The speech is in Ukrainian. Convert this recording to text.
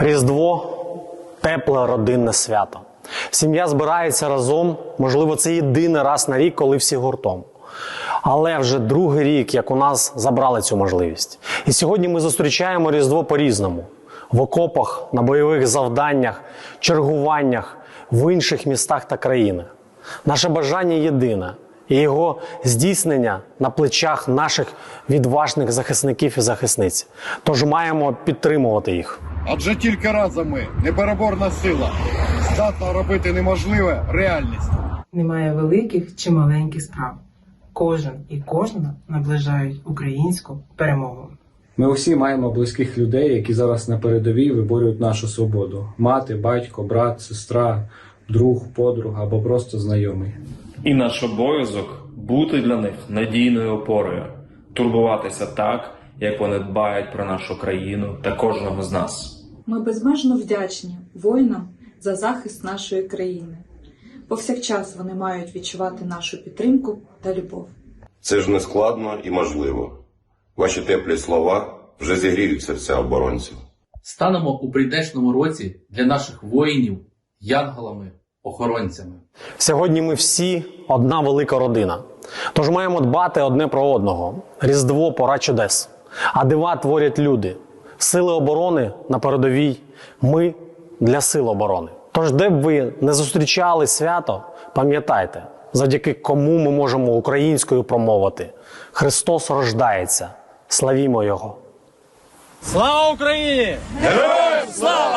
Різдво тепле родинне свято. Сім'я збирається разом, можливо, це єдиний раз на рік, коли всі гуртом. Але вже другий рік, як у нас забрали цю можливість. І сьогодні ми зустрічаємо Різдво по-різному: в окопах, на бойових завданнях, чергуваннях, в інших містах та країнах. Наше бажання єдине, і його здійснення на плечах наших відважних захисників і захисниць. Тож маємо підтримувати їх. Адже тільки разом ми, непереборна сила, здатна робити неможливе реальність. Немає великих чи маленьких справ. Кожен і кожна наближають українську перемогу. Ми усі маємо близьких людей, які зараз на передовій виборюють нашу свободу: мати, батько, брат, сестра, друг, подруга або просто знайомий. І наш обов'язок бути для них надійною опорою, турбуватися так, як вони дбають про нашу країну та кожного з нас. Ми безмежно вдячні воїнам за захист нашої країни. Повсякчас вони мають відчувати нашу підтримку та любов. Це ж не складно і можливо. Ваші теплі слова вже зігріють серця оборонців. станемо у прийдешному році для наших воїнів янголами, охоронцями. Сьогодні ми всі одна велика родина. Тож маємо дбати одне про одного. Різдво пора чудес. А дива творять люди. Сили оборони на передовій. Ми для сил оборони. Тож, де б ви не зустрічали свято, пам'ятайте, завдяки кому ми можемо українською промовити. Христос рождається. Славімо Його! Слава Україні! Героям слава!